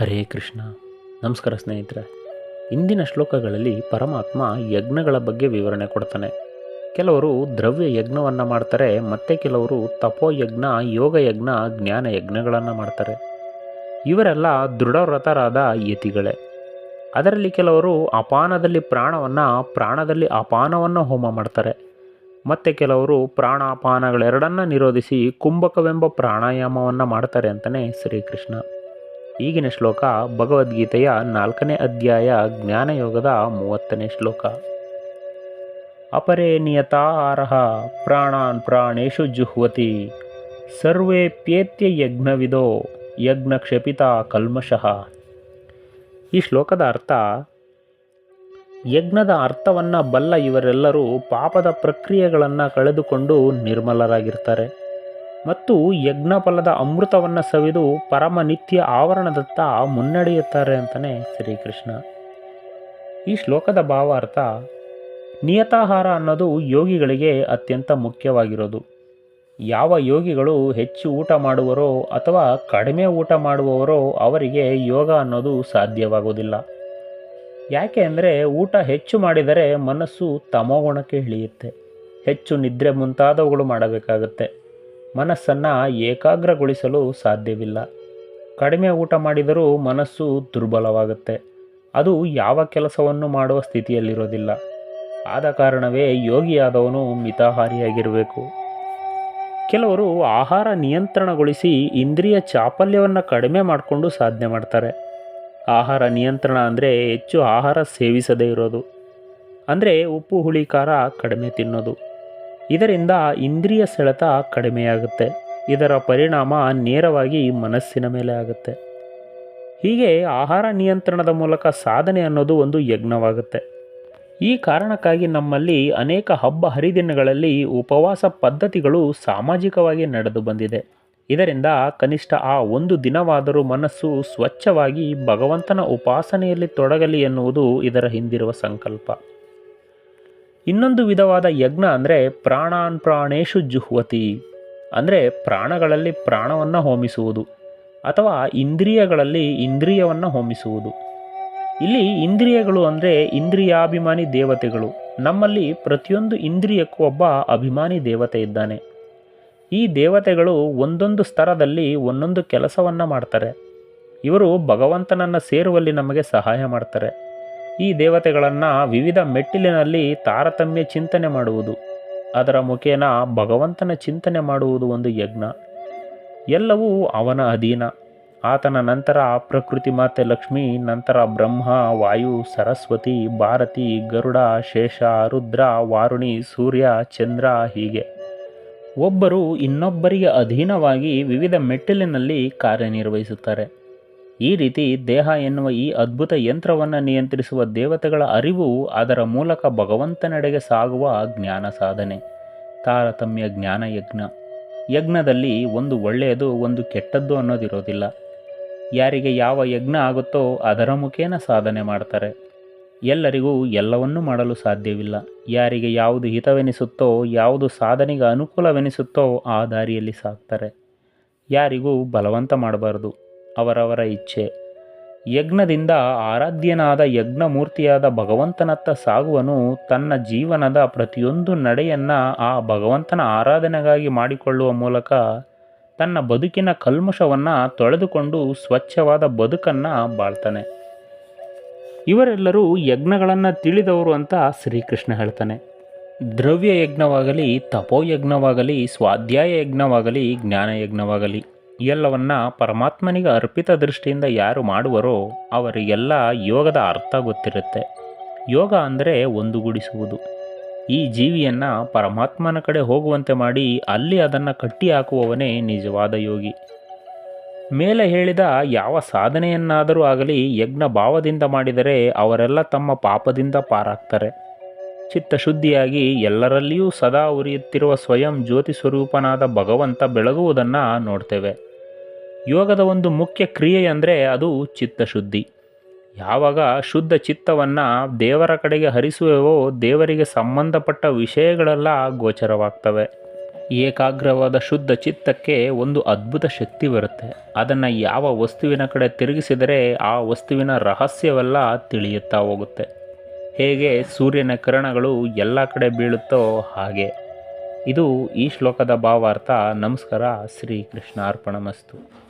ಹರೇ ಕೃಷ್ಣ. ನಮಸ್ಕಾರ ಸ್ನೇಹಿತರೆ. ಇಂದಿನ ಶ್ಲೋಕಗಳಲ್ಲಿ ಪರಮಾತ್ಮ ಯಜ್ಞಗಳ ಬಗ್ಗೆ ವಿವರಣೆ ಕೊಡ್ತಾನೆ. ಕೆಲವರು ದ್ರವ್ಯ ಯಜ್ಞವನ್ನು ಮಾಡ್ತಾರೆ, ಮತ್ತು ಕೆಲವರು ತಪೋಯಜ್ಞ ಯೋಗ ಯಜ್ಞ, ಜ್ಞಾನ ಯಜ್ಞಗಳನ್ನು ಮಾಡ್ತಾರೆ. ಇವರೆಲ್ಲ ದೃಢವ್ರತರಾದ ಯತಿಗಳೇ. ಅದರಲ್ಲಿ ಕೆಲವರು ಅಪಾನದಲ್ಲಿ ಪ್ರಾಣವನ್ನು, ಪ್ರಾಣದಲ್ಲಿ ಅಪಾನವನ್ನು ಹೋಮ ಮಾಡ್ತಾರೆ. ಮತ್ತು ಕೆಲವರು ಪ್ರಾಣಾಪಾನಗಳೆರಡನ್ನು ನಿರೋಧಿಸಿ ಕುಂಭಕವೆಂಬ ಪ್ರಾಣಾಯಾಮವನ್ನು ಮಾಡ್ತಾರೆ ಅಂತಲೇ ಶ್ರೀಕೃಷ್ಣ. ಈಗಿನ ಶ್ಲೋಕ ಭಗವದ್ಗೀತೆಯ ನಾಲ್ಕನೇ ಅಧ್ಯಾಯ ಜ್ಞಾನಯೋಗದ ಮೂವತ್ತನೇ ಶ್ಲೋಕ. ಅಪರೇ ನಿಯತಾರಹ ಪ್ರಾಣಾನ್ ಪ್ರಾಣೇಶು ಜುಹ್ವತಿ ಸರ್ವೇಪ್ಯೇತ್ಯ ಯಜ್ಞವಿದೋ ಯಜ್ಞ ಕ್ಷಪಿತ ಕಲ್ಮಶಃ ಈ ಶ್ಲೋಕದ ಅರ್ಥ, ಯಜ್ಞದ ಅರ್ಥವನ್ನು ಬಲ್ಲ ಇವರೆಲ್ಲರೂ ಪಾಪದ ಪ್ರಕ್ರಿಯೆಗಳನ್ನು ಕಳೆದುಕೊಂಡು ನಿರ್ಮಲರಾಗಿರ್ತಾರೆ. ಮತ್ತು ಯಜ್ಞಫಲದ ಅಮೃತವನ್ನು ಸವಿದು ಪರಮ ನಿತ್ಯ ಆವರಣದತ್ತ ಮುನ್ನಡೆಯುತ್ತಾರೆ ಅಂತಲೇ ಶ್ರೀಕೃಷ್ಣ. ಈ ಶ್ಲೋಕದ ಭಾವಾರ್ಥ, ನಿಯತಾಹಾರ ಅನ್ನೋದು ಯೋಗಿಗಳಿಗೆ ಅತ್ಯಂತ ಮುಖ್ಯವಾಗಿರೋದು. ಯಾವ ಯೋಗಿಗಳು ಹೆಚ್ಚು ಊಟ ಮಾಡುವರೋ ಅಥವಾ ಕಡಿಮೆ ಊಟ ಮಾಡುವವರೋ ಅವರಿಗೆ ಯೋಗ ಅನ್ನೋದು ಸಾಧ್ಯವಾಗುವುದಿಲ್ಲ ಯಾಕೆ ಅಂದರೆ ಊಟ ಹೆಚ್ಚು ಮಾಡಿದರೆ ಮನಸ್ಸು ತಮೋಗುಣಕ್ಕೆ ಇಳಿಯುತ್ತೆ. ಹೆಚ್ಚು ನಿದ್ರೆ ಮುಂತಾದವುಗಳು ಮಾಡಬೇಕಾಗುತ್ತೆ. ಮನಸ್ಸನ್ನು ಏಕಾಗ್ರಗೊಳಿಸಲು ಸಾಧ್ಯವಿಲ್ಲ. ಕಡಿಮೆ ಊಟ ಮಾಡಿದರೂ ಮನಸ್ಸು ದುರ್ಬಲವಾಗುತ್ತೆ. ಅದು ಯಾವ ಕೆಲಸವನ್ನು ಮಾಡುವ ಸ್ಥಿತಿಯಲ್ಲಿರೋದಿಲ್ಲ. ಆದ ಕಾರಣವೇ ಯೋಗಿಯಾದವನು ಮಿತಾಹಾರಿಯಾಗಿರಬೇಕು. ಕೆಲವರು ಆಹಾರ ನಿಯಂತ್ರಣಗೊಳಿಸಿ ಇಂದ್ರಿಯ ಚಾಪಲ್ಯವನ್ನು ಕಡಿಮೆ ಮಾಡಿಕೊಂಡು ಸಾಧನೆ ಮಾಡ್ತಾರೆ. ಆಹಾರ ನಿಯಂತ್ರಣ ಅಂದರೆ ಹೆಚ್ಚು ಆಹಾರ ಸೇವಿಸದೇ ಇರೋದು. ಅಂದರೆ ಉಪ್ಪು, ಹುಳಿ, ಖಾರ ಕಡಿಮೆ ತಿನ್ನೋದು. ಇದರಿಂದ ಇಂದ್ರಿಯ ಸೆಳೆತ ಕಡಿಮೆಯಾಗುತ್ತೆ. ಇದರ ಪರಿಣಾಮ ನೇರವಾಗಿ ಮನಸ್ಸಿನ ಮೇಲೆ ಆಗುತ್ತೆ. ಹೀಗೆ ಆಹಾರ ನಿಯಂತ್ರಣದ ಮೂಲಕ ಸಾಧನೆ ಅನ್ನೋದು ಒಂದು ಯಜ್ಞವಾಗುತ್ತೆ. ಈ ಕಾರಣಕ್ಕಾಗಿ ನಮ್ಮಲ್ಲಿ ಅನೇಕ ಹಬ್ಬ ಹರಿದಿನಗಳಲ್ಲಿ ಉಪವಾಸ ಪದ್ಧತಿಗಳು ಸಾಮಾಜಿಕವಾಗಿ ನಡೆದು ಬಂದಿದೆ. ಇದರಿಂದ ಕನಿಷ್ಠ ಆ ಒಂದು ದಿನವಾದರೂ ಮನಸ್ಸು ಸ್ವಚ್ಛವಾಗಿ ಭಗವಂತನ ಉಪಾಸನೆಯಲ್ಲಿ ತೊಡಗಲಿ ಎನ್ನುವುದು ಇದರ ಹಿಂದಿರುವ ಸಂಕಲ್ಪ. ಇನ್ನೊಂದು ವಿಧವಾದ ಯಜ್ಞ ಅಂದರೆ ಪ್ರಾಣಾನ್ ಪ್ರಾಣೇಶು ಜುಹ್ವತಿ. ಅಂದರೆ ಪ್ರಾಣಗಳಲ್ಲಿ ಪ್ರಾಣವನ್ನು ಹೋಮಿಸುವುದು ಅಥವಾ ಇಂದ್ರಿಯಗಳಲ್ಲಿ ಇಂದ್ರಿಯವನ್ನು ಹೋಮಿಸುವುದು. ಇಲ್ಲಿ ಇಂದ್ರಿಯಗಳು ಅಂದರೆ ಇಂದ್ರಿಯಾಭಿಮಾನಿ ದೇವತೆಗಳು. ನಮ್ಮಲ್ಲಿ ಪ್ರತಿಯೊಂದು ಇಂದ್ರಿಯಕ್ಕೂ ಒಬ್ಬ ಅಭಿಮಾನಿ ದೇವತೆ ಇದ್ದಾನೆ. ಈ ದೇವತೆಗಳು ಒಂದೊಂದು ಸ್ತರದಲ್ಲಿ ಒಂದೊಂದು ಕೆಲಸವನ್ನು ಮಾಡ್ತಾರೆ. ಇವರು ಭಗವಂತನನ್ನು ಸೇರುವಲ್ಲಿ ನಮಗೆ ಸಹಾಯ ಮಾಡ್ತಾರೆ. ಈ ದೇವತೆಗಳನ್ನು ವಿವಿಧ ಮೆಟ್ಟಿಲಿನಲ್ಲಿ ತಾರತಮ್ಯ ಚಿಂತನೆ ಮಾಡುವುದು. ಅದರ ಮುಖೇನ ಭಗವಂತನ ಚಿಂತನೆ ಮಾಡುವುದು ಒಂದು ಯಜ್ಞ. ಎಲ್ಲವೂ ಅವನ ಅಧೀನ. ಆತನ ನಂತರ ಪ್ರಕೃತಿ ಮಾತೆ ಲಕ್ಷ್ಮಿ, ನಂತರ ಬ್ರಹ್ಮ, ವಾಯು, ಸರಸ್ವತಿ, ಭಾರತಿ, ಗರುಡ, ಶೇಷ, ರುದ್ರ, ವಾರುಣಿ, ಸೂರ್ಯ, ಚಂದ್ರ ಹೀಗೆ. ಒಬ್ಬರು ಇನ್ನೊಬ್ಬರಿಗೆ ಅಧೀನವಾಗಿ ವಿವಿಧ ಮೆಟ್ಟಿಲಿನಲ್ಲಿ ಕಾರ್ಯನಿರ್ವಹಿಸುತ್ತಾರೆ. ಈ ರೀತಿ ದೇಹ ಎನ್ನುವ ಈ ಅದ್ಭುತ ಯಂತ್ರವನ್ನು ನಿಯಂತ್ರಿಸುವ ದೇವತೆಗಳ ಅರಿವು ಅದರ ಮೂಲಕ ಭಗವಂತನೆಡೆಗೆ ಸಾಗುವ ಜ್ಞಾನ ಸಾಧನೆ. ತಾರತಮ್ಯ ಜ್ಞಾನ ಯಜ್ಞ. ಯಜ್ಞದಲ್ಲಿ ಒಂದು ಒಳ್ಳೆಯದು, ಒಂದು ಕೆಟ್ಟದ್ದು ಅನ್ನೋದಿರೋದಿಲ್ಲ. ಯಾರಿಗೆ ಯಾವ ಯಜ್ಞ ಆಗುತ್ತೋ ಅದರ ಮುಖೇನ ಸಾಧನೆ ಮಾಡ್ತಾರೆ. ಎಲ್ಲರಿಗೂ ಎಲ್ಲವನ್ನೂ ಮಾಡಲು ಸಾಧ್ಯವಿಲ್ಲ. ಯಾರಿಗೆ ಯಾವುದು ಹಿತವೆನಿಸುತ್ತೋ, ಯಾವುದು ಸಾಧನೆಗೆ ಅನುಕೂಲವೆನಿಸುತ್ತೋ ಆ ದಾರಿಯಲ್ಲಿ ಸಾಕ್ತಾರೆ. ಯಾರಿಗೂ ಬಲವಂತ ಮಾಡಬಾರದು. ಅವರವರ ಇಚ್ಛೆ. ಯಜ್ಞದಿಂದ ಆರಾಧ್ಯನಾದ ಯಜ್ಞಮೂರ್ತಿಯಾದ ಭಗವಂತನತ್ತ ಸಾಗುವನು ತನ್ನ ಜೀವನದ ಪ್ರತಿಯೊಂದು ನಡೆಯನ್ನು ಆ ಭಗವಂತನ ಆರಾಧನೆಗಾಗಿ ಮಾಡಿಕೊಳ್ಳುವ ಮೂಲಕ ತನ್ನ ಬದುಕಿನ ಕಲ್ಮಶವನ್ನು ತೊಳೆದುಕೊಂಡು ಸ್ವಚ್ಛವಾದ ಬದುಕನ್ನು ಬಾಳ್ತಾನೆ. ಇವರೆಲ್ಲರೂ ಯಜ್ಞಗಳನ್ನು ತಿಳಿದವರು ಅಂತ ಶ್ರೀಕೃಷ್ಣ ಹೇಳ್ತಾನೆ. ದ್ರವ್ಯ ಯಜ್ಞವಾಗಲಿ ತಪೋಯಜ್ಞವಾಗಲಿ ಸ್ವಾಧ್ಯಾಯ ಯಜ್ಞವಾಗಲಿ ಜ್ಞಾನ ಯಜ್ಞವಾಗಲಿ ಎಲ್ಲವನ್ನ ಪರಮಾತ್ಮನಿಗೆ ಅರ್ಪಿತ ದೃಷ್ಟಿಯಿಂದ ಯಾರು ಮಾಡುವರೋ ಅವರಿಗೆಲ್ಲ ಯೋಗದ ಅರ್ಥ ಗೊತ್ತಿರುತ್ತೆ. ಯೋಗ ಅಂದರೆ ಒಂದುಗೂಡಿಸುವುದು. ಈ ಜೀವಿಯನ್ನು ಪರಮಾತ್ಮನ ಕಡೆ ಹೋಗುವಂತೆ ಮಾಡಿ ಅಲ್ಲಿ ಅದನ್ನು ಕಟ್ಟಿ ಹಾಕುವವನೇ ನಿಜವಾದ ಯೋಗಿ. ಮೇಲೆ ಹೇಳಿದ ಯಾವ ಸಾಧನೆಯನ್ನಾದರೂ ಆಗಲಿ ಯಜ್ಞ ಭಾವದಿಂದ ಮಾಡಿದರೆ ಅವರೆಲ್ಲ ತಮ್ಮ ಪಾಪದಿಂದ ಪಾರಾಗ್ತಾರೆ. ಚಿತ್ತಶುದ್ಧಿಯಾಗಿ ಎಲ್ಲರಲ್ಲಿಯೂ ಸದಾ ಉರಿಯುತ್ತಿರುವ ಸ್ವಯಂ ಜ್ಯೋತಿ ಸ್ವರೂಪನಾದ ಭಗವಂತ ಬೆಳಗುವುದನ್ನು ನೋಡ್ತೇವೆ. ಯೋಗದ ಒಂದು ಮುಖ್ಯ ಕ್ರಿಯೆ ಅಂದರೆ ಅದು ಚಿತ್ತಶುದ್ಧಿ. ಯಾವಾಗ ಶುದ್ಧ ಚಿತ್ತವನ್ನು ದೇವರ ಕಡೆಗೆ ಹರಿಸುವೆವೋ ದೇವರಿಗೆ ಸಂಬಂಧಪಟ್ಟ ವಿಷಯಗಳೆಲ್ಲ ಗೋಚರವಾಗ್ತವೆ. ಏಕಾಗ್ರವಾದ ಶುದ್ಧ ಚಿತ್ತಕ್ಕೆ ಒಂದು ಅದ್ಭುತ ಶಕ್ತಿ ಬರುತ್ತೆ. ಅದನ್ನು ಯಾವ ವಸ್ತುವಿನ ಕಡೆ ತಿರುಗಿಸಿದರೆ ಆ ವಸ್ತುವಿನ ರಹಸ್ಯವೆಲ್ಲ ತಿಳಿಯುತ್ತಾ ಹೋಗುತ್ತೆ. ಹೇಗೆ ಸೂರ್ಯನ ಕಿರಣಗಳು ಎಲ್ಲ ಕಡೆ ಬೀಳುತ್ತೋ ಹಾಗೆ. ಇದು ಈ ಶ್ಲೋಕದ ಭಾವಾರ್ಥ. ನಮಸ್ಕಾರ. ಶ್ರೀ ಕೃಷ್ಣ ಅರ್ಪಣಮಸ್ತು